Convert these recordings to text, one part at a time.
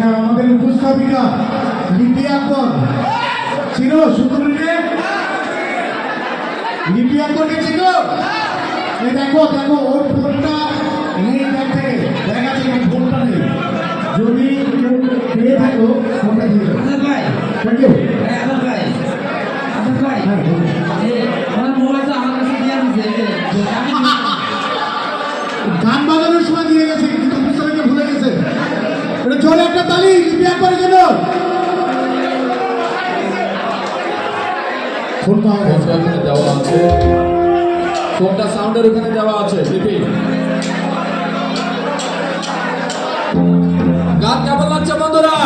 অধ্যাপিকা লিপি আকবর। ছিল সুন্দরীরে লিপি? আকবরকে ছিল এই দেখো দেখো ওর ফোনটা নেই দেখে। দেখা থেকে ফোনটা নেই। যদি কেউ পেয়ে থাকো ফোনটা দিয়ে থ্যাংক ইউ গেছে ফোনটা ওখানে দেওয়া আছে? ফোনটা সাউন্ডের ওখানে দেওয়া আছে? দিদি গান কেমন লাগছে বন্ধুরা?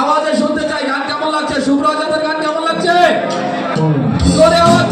আওয়াজে শুনতে চাই। গান কেমন লাগছে? শুভ্র আজাদের গান কেমন লাগছে? জোরে আওয়াজ